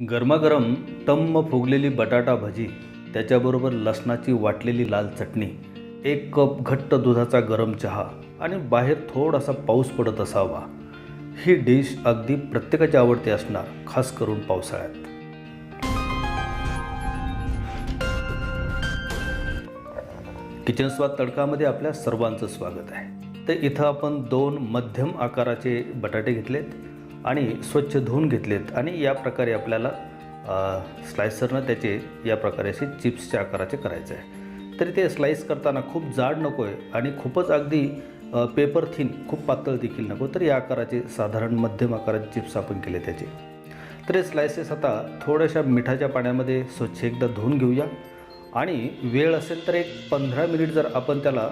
गरमागरम टम्म फुगलेली बटाटा भजी त्याच्याबरोबर लसणाची वाटलेली लाल चटणी एक कप घट्ट दुधाचा गरम चहा आणि बाहेर थोडासा पाऊस पडत असावा. ही डिश अगदी प्रत्येकाची आवडती असणार खास करून पावसाळ्यात. किचन स्वाद तडकामध्ये आपल्या सर्वांचं स्वागत आहे. तर इथं आपण दोन मध्यम आकाराचे बटाटे घेतलेत. आणि स्वच्छ धुवून घेतलेत. आणि या प्रकारे आपल्याला स्लायसरनं त्याचे या प्रकारे असे चिप्सच्या आकाराचे करायचे आहे. तरी ते स्लाईस करताना खूप जाड नको आहे आणि खूपच अगदी पेपर थिन खूप पातळ देखील नको. तर या आकाराचे साधारण मध्यम आकाराचे चिप्स आपण केले त्याचे. तर हे स्लायसेस आता थोड्याशा मिठाच्या पाण्यामध्ये स्वच्छ एकदा धुवून घेऊया. आणि वेळ असेल तर एक पंधरा मिनिट जर आपण त्याला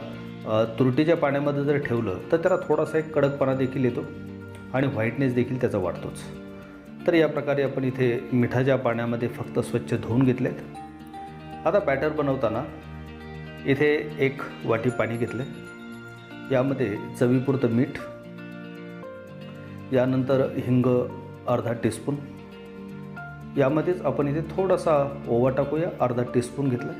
तुरटीच्या पाण्यामध्ये जर ठेवलं तर त्याला थोडासा एक कडकपणा देखील येतो. आणि व्हाईटनेस देखील त्याचा वाढतोच. तर या प्रकारे आपण इथे मिठाच्या पाण्यामध्ये फक्त स्वच्छ धुवून घेतलेत. आता बॅटर बनवताना इथे एक वाटी पाणी घेतलं यामध्ये चवीपुरतं मीठ यानंतर हिंग अर्धा टीस्पून यामध्येच आपण इथे थोडासा ओवा टाकूया अर्धा टीस्पून घेतला.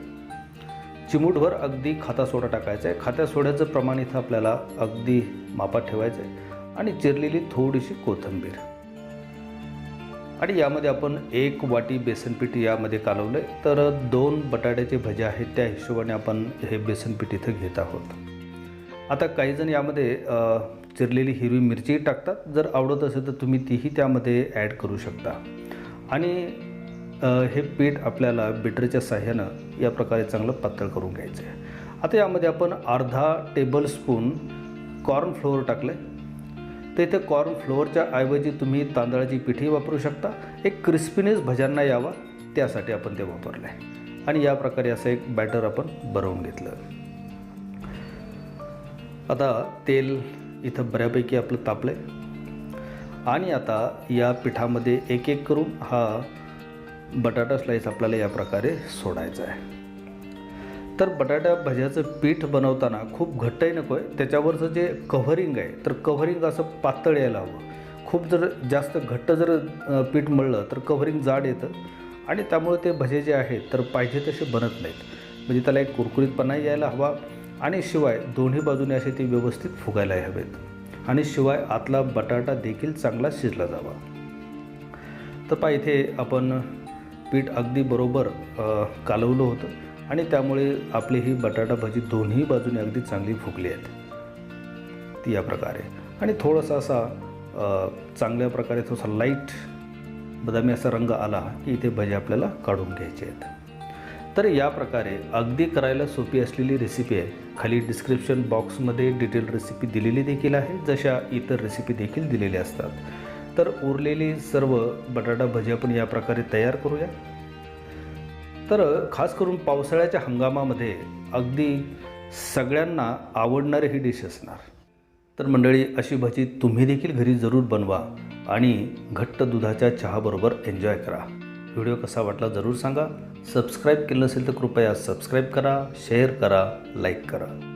चिमूटभर अगदी खाता सोडा टाकायचा आहे. खात्या सोड्याचं प्रमाण इथं आपल्याला अगदी मापात ठेवायचं आहे. आणि चिरलेली थोडीशी कोथिंबीर. आणि यामध्ये आपण एक वाटी बेसनपीठ यामध्ये कालवलं आहे. तर दोन बटाट्याचे भज्या आहेत त्या हिशोबाने आपण हे बेसनपीठ इथं घेत आहोत. आता काहीजण यामध्ये चिरलेली हिरवी मिरची टाकतात. जर आवडत असेल तर तुम्ही तीही त्यामध्ये ॲड करू शकता. आणि हे पीठ आपल्याला बिटरच्या साह्यानं या प्रकारे चांगलं पातळ करून घ्यायचं आहे. आता यामध्ये आपण अर्धा टेबल स्पून कॉर्न फ्लोअर टाकलं आहे तर इथे कॉर्न फ्लोअरच्या ऐवजी तुम्ही तांदळाची पिठी वापरू शकता. एक क्रिस्पीनेस भज्यांना यावा त्यासाठी आपण ते वापरलं आहे आणि या प्रकारे असं एक बॅटर आपण बनवून घेतलं. आता तेल इथं बऱ्यापैकी आपलं तापलं आहे आणि आता या पिठामध्ये एक एक करून हा बटाटा स्लाईस आपल्याला या प्रकारे सोडायचा आहे. तर बटाटा भज्याचं पीठ बनवताना खूप घट्टही नको आहे. त्याच्यावरचं जे कव्हरिंग आहे तर कव्हरिंग असं पातळ यायला हवं. खूप जर जास्त घट्ट जर पीठ मळलं तर कव्हरिंग जाड येतं. आणि त्यामुळे ते भजे जे आहेत तर पाहिजे तसे बनत नाहीत. म्हणजे त्याला एक कुरकुरीतपणाही यायला हवा. आणि शिवाय दोन्ही बाजूने असे ते व्यवस्थित फुगायला हवेत. आणि शिवाय आतला बटाटा देखील चांगला शिजला जावा. तर पहा इथे आपण पीठ अगदी बरोबर कालवलं होतं. आणि त्यामुळे आपली ही बटाटा भजी दोन्ही बाजूने अगदी चांगली फुगली आहेत. ती या प्रकारे. आणि थोडासा असा चांगल्या प्रकारे थोडासा लाइट बदामी असा रंग आला की इथे भजी आपल्याला काढून घ्यायचे आहेत. तर या प्रकारे अगदी करायला सोपी असलेली रेसिपी आहे. खाली डिस्क्रिप्शन बॉक्समध्ये डिटेल रेसिपी दिलेली देखील आहे जशा इतर रेसिपी देखील दिलेल्या असतात. तर उरलेली सर्व बटाटा भजी आपण या प्रकारे तयार करूया. तर खास करून पावसाळ्याच्या हंगामामध्ये अगदी सगळ्यांना आवडणारी ही डिश असणार. तर मंडळी अशी भजी तुम्ही देखील घरी जरूर बनवा आणि घट्ट दुधाच्या चहाबरोबर एन्जॉय करा. व्हिडिओ कसा वाटला जरूर सांगा. सबस्क्राईब केलं असेल तर कृपया सबस्क्राईब करा शेअर करा लाईक करा.